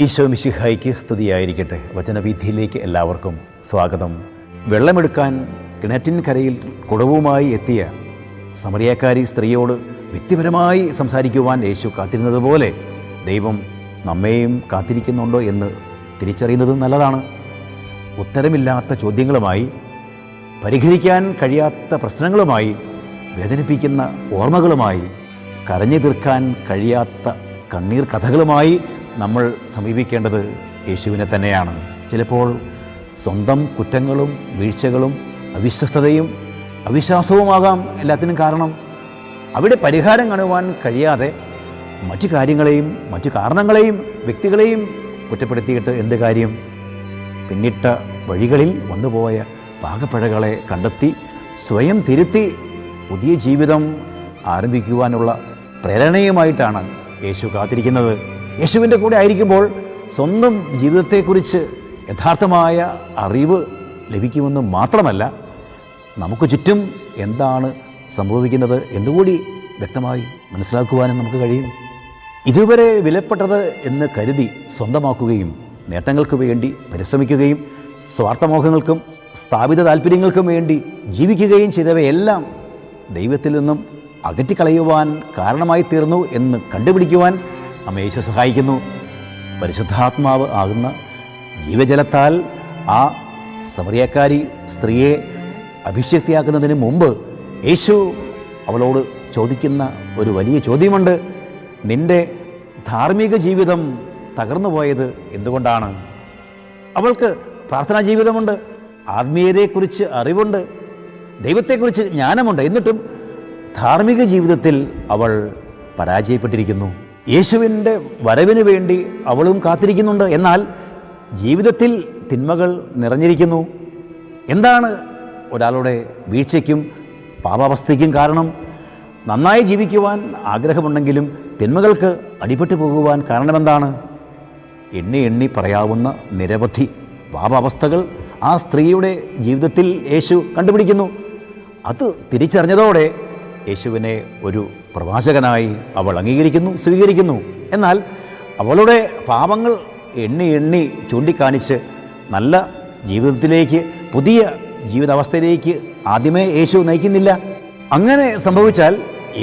ഈശോ മിശിഹായിക്ക് സ്തുതിയായിരിക്കട്ടെ. വചനവീഥിയിലേക്ക് എല്ലാവർക്കും സ്വാഗതം. വെള്ളമെടുക്കാൻ കിണറ്റിൻ കരയിൽ കുടവുമായി എത്തിയ സമരിയക്കാരി സ്ത്രീയോട് വ്യക്തിപരമായി സംസാരിക്കുവാൻ യേശു കാത്തിരുന്നത് പോലെ ദൈവം നമ്മെയും കാത്തിരിക്കുന്നുണ്ടോ എന്ന് തിരിച്ചറിയുന്നതും നല്ലതാണ്. ഉത്തരമില്ലാത്ത ചോദ്യങ്ങളുമായി പരിഹരിക്കാൻ കഴിയാത്ത പ്രശ്നങ്ങളുമായി വേദനിപ്പിക്കുന്ന ഓർമ്മകളുമായി കരഞ്ഞു തീർക്കാൻ കഴിയാത്ത കണ്ണീർ കഥകളുമായി നമ്മൾ സമീപിക്കേണ്ടത് യേശുവിനെ തന്നെയാണ്. ചിലപ്പോൾ സ്വന്തം കുറ്റങ്ങളും വീഴ്ചകളും അവിശ്വസ്തതയും അവിശ്വാസവുമാകാം എല്ലാത്തിനും കാരണം. അവിടെ പരിഹാരം കാണുവാൻ കഴിയാതെ മറ്റു കാര്യങ്ങളെയും മറ്റു കാരണങ്ങളെയും വ്യക്തികളെയും കുറ്റപ്പെടുത്തിയിട്ട് എന്ത് കാര്യം? പിന്നിട്ട വഴികളിൽ വന്നുപോയ പാകപ്പഴകളെ കണ്ടെത്തി സ്വയം തിരുത്തി പുതിയ ജീവിതം ആരംഭിക്കുവാനുള്ള പ്രേരണയുമായിട്ടാണ് യേശു കാത്തിരിക്കുന്നത്. യേശുവിന്റെ കൂടെ ആയിരിക്കുമ്പോൾ സ്വന്തം ജീവിതത്തെക്കുറിച്ച് യഥാർത്ഥമായ അറിവ് ലഭിക്കുമെന്ന് മാത്രമല്ല നമുക്ക് ചുറ്റും എന്താണ് സംഭവിക്കുന്നത് എന്നുകൂടി വ്യക്തമായി മനസ്സിലാക്കുവാനും നമുക്ക് കഴിയും. ഇതുവരെ വിലപ്പെട്ടത് എന്ന് കരുതി സ്വന്തമാക്കുകയും നേട്ടങ്ങൾക്ക് വേണ്ടി പരിശ്രമിക്കുകയും സ്വാർത്ഥമോഹങ്ങൾക്കും സ്ഥാപിത താല്പര്യങ്ങൾക്കും വേണ്ടി ജീവിക്കുകയും ചെയ്തവയെല്ലാം ദൈവത്തിൽ നിന്നും അകറ്റിക്കളയുവാൻ കാരണമായി തീർന്നു എന്ന് കണ്ടുപിടിക്കുവാൻ യേശു സഹായിക്കുന്നു. പരിശുദ്ധാത്മാവ് ആകുന്ന ജീവജലത്താൽ ആ സമറിയക്കാരി സ്ത്രീയെ അഭിഷക്തിയാക്കുന്നതിന് മുമ്പ് യേശു അവളോട് ചോദിക്കുന്ന ഒരു വലിയ ചോദ്യമുണ്ട്. നിന്റെ ധാർമ്മിക ജീവിതം തകർന്നു പോയത് എന്തുകൊണ്ടാണ്? അവൾക്ക് പ്രാർത്ഥനാ ജീവിതമുണ്ട് ആത്മീയതയെക്കുറിച്ച് അറിവുണ്ട് ദൈവത്തെക്കുറിച്ച് ജ്ഞാനമുണ്ട്. എന്നിട്ടും ധാർമ്മിക ജീവിതത്തിൽ അവൾ പരാജയപ്പെട്ടിരിക്കുന്നു. യേശുവിന്റെ വരവിന് വേണ്ടി അവളും കാത്തിരിക്കുന്നുണ്ട്. എന്നാൽ ജീവിതത്തിൽ തിന്മകൾ നിറഞ്ഞിരിക്കുന്നു. എന്താണ് ഒരാളുടെ വീഴ്ചയ്ക്കും പാപാവസ്ഥയ്ക്കും കാരണം? നന്നായി ജീവിക്കുവാൻ ആഗ്രഹമുണ്ടെങ്കിലും തിന്മകൾക്ക് അടിപെട്ടു പോകുവാൻ കാരണമെന്താണ്? എണ്ണി എണ്ണി പറയാവുന്ന നിരവധി പാപാവസ്ഥകൾ ആ സ്ത്രീയുടെ ജീവിതത്തിൽ യേശു കണ്ടുപിടിക്കുന്നു. അത് തിരിച്ചറിഞ്ഞതോടെ യേശുവിനെ ഒരു പ്രവാചകനായി അവൾ അംഗീകരിക്കുന്നു സ്വീകരിക്കുന്നു. എന്നാൽ അവളുടെ പാപങ്ങൾ എണ്ണി എണ്ണി ചൂണ്ടിക്കാണിച്ച് നല്ല ജീവിതത്തിലേക്ക് പുതിയ ജീവിതാവസ്ഥയിലേക്ക് ആദ്യമേ യേശു നയിക്കുന്നില്ല. അങ്ങനെ സംഭവിച്ചാൽ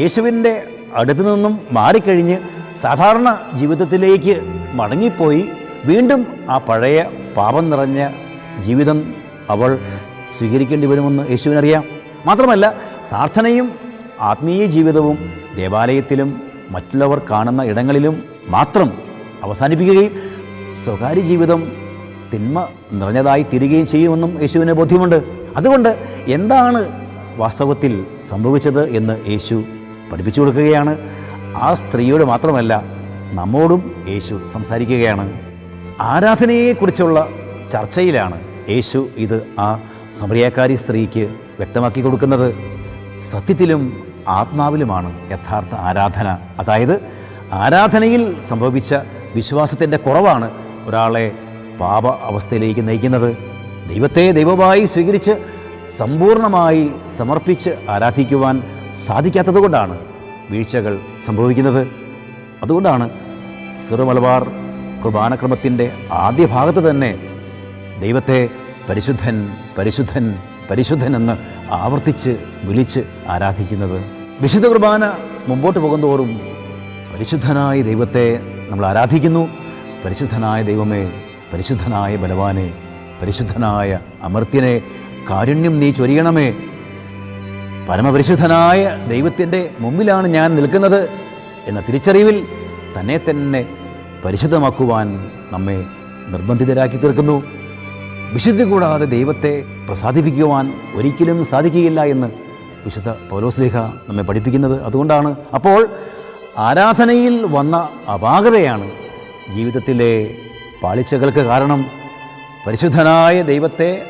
യേശുവിന്റെ അടുത്തു നിന്നും മാറിക്കഴിഞ്ഞ് സാധാരണ ജീവിതത്തിലേക്ക് മടങ്ങിപ്പോയി വീണ്ടും ആ പഴയ പാപം നിറഞ്ഞ ജീവിതം അവൾ സ്വീകരിക്കേണ്ടി വരുമെന്ന് യേശുവിനറിയാം. മാത്രമല്ല പ്രാർത്ഥനയും ആത്മീയ ജീവിതവും ദേവാലയത്തിലും മറ്റുള്ളവർ കാണുന്ന ഇടങ്ങളിലും മാത്രം അവസാനിപ്പിക്കുകയും സ്വകാര്യ ജീവിതം തിന്മ നിറഞ്ഞതായി തീരുകയും ചെയ്യുമെന്നും യേശുവിന് ബോധ്യമുണ്ട്. അതുകൊണ്ട് എന്താണ് വാസ്തവത്തിൽ സംഭവിച്ചത് എന്ന് യേശു പഠിപ്പിച്ചു കൊടുക്കുകയാണ്. ആ സ്ത്രീയോട് മാത്രമല്ല നമ്മോടും യേശു സംസാരിക്കുകയാണ്. ആരാധനയെക്കുറിച്ചുള്ള ചർച്ചയിലാണ് യേശു ഇത് ആ സമറിയാക്കാരി സ്ത്രീക്ക് വ്യക്തമാക്കി കൊടുക്കുന്നത്. സത്യത്തിലും ആത്മാവിലുമാണ് യഥാർത്ഥ ആരാധന. അതായത് ആരാധനയിൽ സംഭവിച്ച വിശ്വാസത്തിന്റെ കുറവാണ് ഒരാളെ പാപ അവസ്ഥയിലേക്ക് നയിക്കുന്നത്. ദൈവത്തെ ദൈവമായി സ്വീകരിച്ച് സമ്പൂർണമായി സമർപ്പിച്ച് ആരാധിക്കുവാൻ സാധിക്കാത്തതുകൊണ്ടാണ് വീഴ്ചകൾ സംഭവിക്കുന്നത്. അതുകൊണ്ടാണ് സിറുമലബാർ കുർബാനക്രമത്തിന്റെ ആദ്യ ഭാഗത്ത് തന്നെ ദൈവത്തെ പരിശുദ്ധൻ പരിശുദ്ധൻ പരിശുദ്ധൻ എന്ന് ആവർത്തിച്ച് വിളിച്ച് ആരാധിക്കുന്നത്. വിശുദ്ധ കുർബാന മുമ്പോട്ട് പോകുന്തോറും പരിശുദ്ധനായ ദൈവത്തെ നമ്മൾ ആരാധിക്കുന്നു. പരിശുദ്ധനായ ദൈവമേ പരിശുദ്ധനായ ബലവാനെ പരിശുദ്ധനായ അമർത്യനെ കാരുണ്യം നീ ചൊരിയണമേ. പരമപരിശുദ്ധനായ ദൈവത്തിന്റെ മുമ്പിലാണ് ഞാൻ നിൽക്കുന്നത് എന്ന തിരിച്ചറിവിൽ തന്നെ തന്നെ പരിശുദ്ധമാക്കുവാൻ നമ്മെ നിർബന്ധിതരാക്കി തീർക്കുന്നു. വിശുദ്ധി കൂടാതെ ദൈവത്തെ പ്രസാദിപ്പിക്കുവാൻ ഒരിക്കലും സാധിക്കുകയില്ല എന്ന് വിശുദ്ധ പൗലോസ്ലേഖ നമ്മെ പഠിപ്പിക്കുന്നത് അതുകൊണ്ടാണ്. അപ്പോൾ ആരാധനയിൽ വന്ന അപാകതയാണ് ജീവിതത്തിലെ പാളിച്ചകൾക്ക് കാരണം. പരിശുദ്ധനായ ദൈവത്തെ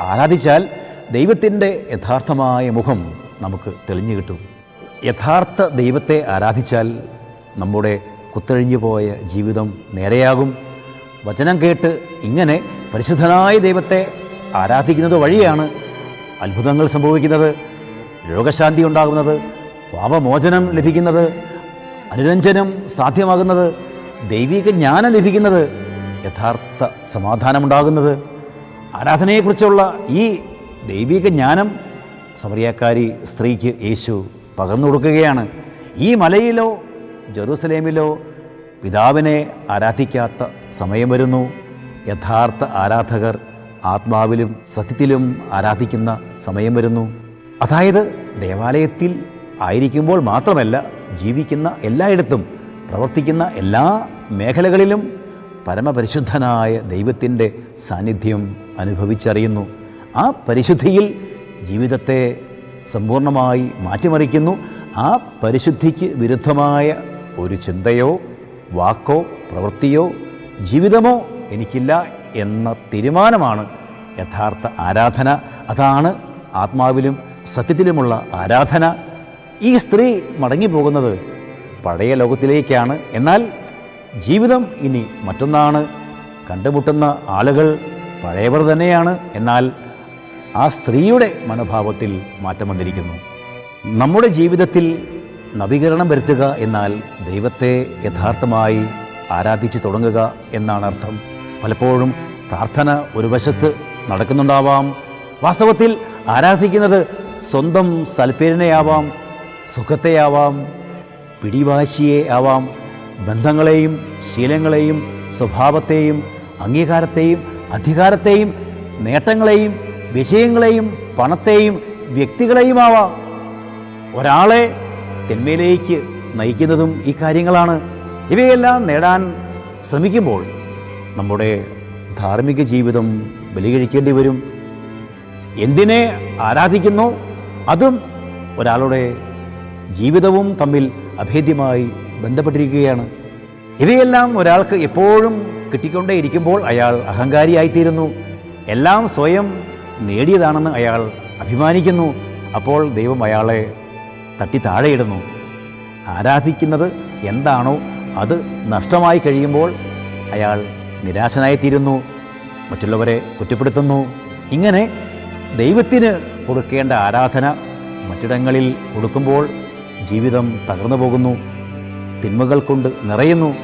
ആരാധിച്ചാൽ ദൈവത്തിന്റെ യഥാർത്ഥമായ മുഖം നമുക്ക് തെളിഞ്ഞു കിട്ടും. യഥാർത്ഥ ദൈവത്തെ ആരാധിച്ചാൽ നമ്മുടെ കുത്തഴിഞ്ഞു പോയ ജീവിതം നേരെയാകും. വചനം കേട്ട് ഇങ്ങനെ പരിശുദ്ധനായ ദൈവത്തെ ആരാധിക്കുന്നത് വഴിയാണ് അത്ഭുതങ്ങൾ സംഭവിക്കുന്നത് രോഗശാന്തി ഉണ്ടാകുന്നത് പാപമോചനം ലഭിക്കുന്നത് അനുരഞ്ജനം സാധ്യമാകുന്നത് ദൈവിക ജ്ഞാനം ലഭിക്കുന്നത് യഥാർത്ഥ സമാധാനമുണ്ടാകുന്നത്. ആരാധനയെക്കുറിച്ചുള്ള ഈ ദൈവിക ജ്ഞാനം സമറിയാക്കാരി സ്ത്രീക്ക് യേശു പകർന്നു കൊടുക്കുകയാണ്. ഈ മലയിലോ ജെറൂസലേമിലോ പിതാവിനെ ആരാധിക്കാത്ത സമയം വരുന്നു. യഥാർത്ഥ ആരാധകർ ആത്മാവിലും സത്യത്തിലും ആരാധിക്കുന്ന സമയം വരുന്നു. അതായത് ദേവാലയത്തിൽ ആയിരിക്കുമ്പോൾ മാത്രമല്ല ജീവിക്കുന്ന എല്ലായിടത്തും പ്രവർത്തിക്കുന്ന എല്ലാ മേഖലകളിലും പരമപരിശുദ്ധനായ ദൈവത്തിന്റെ സാന്നിധ്യം അനുഭവിച്ചറിയുന്നു. ആ പരിശുദ്ധിയിൽ ജീവിതത്തെ സമ്പൂർണമായി മാറ്റിമറിക്കുന്നു. ആ പരിശുദ്ധിക്ക് വിരുദ്ധമായ ഒരു ചിന്തയോ വാക്കോ പ്രവൃത്തിയോ ജീവിതമോ എനിക്കില്ല എന്ന തീരുമാനമാണ് യഥാർത്ഥ ആരാധന. അതാണ് ആത്മാവിലും സത്യത്തിലുമുള്ള ആരാധന. ഈ സ്ത്രീ മടങ്ങിപ്പോകുന്നത് പഴയ ലോകത്തിലേക്കാണ്. എന്നാൽ ജീവിതം ഇനി മറ്റൊന്നാണ്. കണ്ടുമുട്ടുന്ന ആളുകൾ പഴയവർ തന്നെയാണ്. എന്നാൽ ആ സ്ത്രീയുടെ മനോഭാവത്തിൽ മാറ്റം വന്നിരിക്കുന്നു. നമ്മുടെ ജീവിതത്തിൽ നവീകരണം വരുത്തുക എന്നാൽ ദൈവത്തെ യഥാർത്ഥമായി ആരാധിച്ച് തുടങ്ങുക എന്നാണ് അർത്ഥം. പലപ്പോഴും പ്രാർത്ഥന ഒരു വശത്ത് നടക്കുന്നുണ്ടാവാം. വാസ്തവത്തിൽ ആരാധിക്കുന്നത് സ്വന്തം സൽപ്പേരിനെയാവാം സുഖത്തെയാവാം പിടിവാശിയെ ആവാം. ബന്ധങ്ങളെയും ശീലങ്ങളെയും സ്വഭാവത്തെയും അംഗീകാരത്തെയും അധികാരത്തെയും നേട്ടങ്ങളെയും വിജയങ്ങളെയും പണത്തെയും വ്യക്തികളെയുമാവാം ഒരാളെ തിന്മയിലേക്ക് നയിക്കുന്നതും ഈ കാര്യങ്ങളാണ്. ഇവയെല്ലാം നേടാൻ ശ്രമിക്കുമ്പോൾ നമ്മുടെ ധാർമ്മിക ജീവിതം ബലികഴിക്കേണ്ടി വരും. എന്തിനെ ആരാധിക്കുന്നു? അതും ഒരാളുടെ ജീവിതവും തമ്മിൽ അഭേദ്യമായി ബന്ധപ്പെട്ടിരിക്കുകയാണ്. ഇവയെല്ലാം ഒരാൾക്ക് എപ്പോഴും കിട്ടിക്കൊണ്ടേയിരിക്കുമ്പോൾ അയാൾ അഹങ്കാരിയായിത്തീരുന്നു. എല്ലാം സ്വയം നേടിയതാണെന്ന് അയാൾ അഭിമാനിക്കുന്നു. അപ്പോൾ ദൈവം അയാളെ തട്ടി താഴെയിടുന്നു. ആരാധിക്കുന്നത് എന്താണോ അത് നഷ്ടമായി കഴിയുമ്പോൾ അയാൾ നിരാശനായിത്തീരുന്നു. മറ്റുള്ളവരെ കുറ്റപ്പെടുത്തുന്നു. ഇങ്ങനെ ദൈവത്തിന് കൊടുക്കേണ്ട ആരാധന മറ്റിടങ്ങളിൽ കൊടുക്കുമ്പോൾ ജീവിതം തകർന്നു പോകുന്നു. തിന്മകൾ കൊണ്ട് നിറയുന്നു.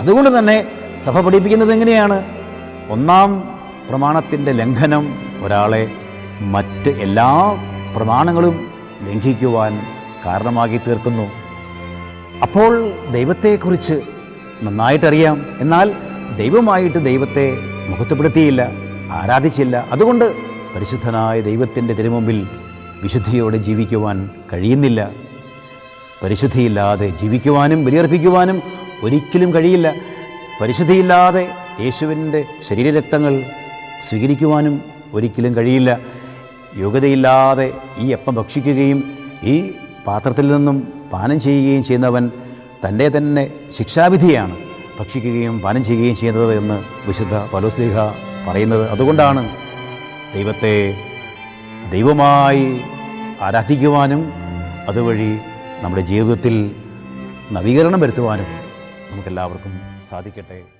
അതുകൊണ്ട് തന്നെ സഭ പഠിപ്പിക്കുന്നത് എങ്ങനെയാണ്? ഒന്നാം പ്രമാണത്തിന്റെ ലംഘനം ഒരാളെ മറ്റ് എല്ലാ പ്രമാണങ്ങളും ലംഘിക്കുവാൻ കാരണമാക്കി തീർക്കുന്നു. അപ്പോൾ ദൈവത്തെക്കുറിച്ച് നന്നായിട്ടറിയാം. എന്നാൽ ദൈവമായിട്ട് ദൈവത്തെ മുഖത്തപ്പെടുത്തിയില്ല ആരാധിച്ചില്ല. അതുകൊണ്ട് പരിശുദ്ധനായ ദൈവത്തിന്റെ തിരുമുമ്പിൽ വിശുദ്ധിയോടെ ജീവിക്കുവാൻ കഴിയുന്നില്ല. പരിശുദ്ധിയില്ലാതെ ജീവിക്കുവാനും ബലിയർപ്പിക്കുവാനും ഒരിക്കലും കഴിയില്ല. പരിശുദ്ധിയില്ലാതെ യേശുവിന്റെ ശരീരരക്തങ്ങൾ സ്വീകരിക്കുവാനും ഒരിക്കലും കഴിയില്ല. യോഗ്യതയില്ലാതെ ഈ അപ്പം ഭക്ഷിക്കുകയും ഈ പാത്രത്തിൽ നിന്നും പാനം ചെയ്യുകയും ചെയ്യുന്നവൻ തന്റെ തന്നെ ശിക്ഷാവിധിയാണ് ഭക്ഷിക്കുകയും പാനം ചെയ്യുകയും ചെയ്യുന്നത് എന്ന് വിശുദ്ധ പലോസ്ലിഹ പറയുന്നത്. അതുകൊണ്ടാണ് ദൈവത്തെ ദൈവമായി ആരാധിക്കുവാനും അതുവഴി നമ്മുടെ ജീവിതത്തിൽ നവീകരണം വരുത്തുവാനും നമുക്കെല്ലാവർക്കും സാധിക്കട്ടെ.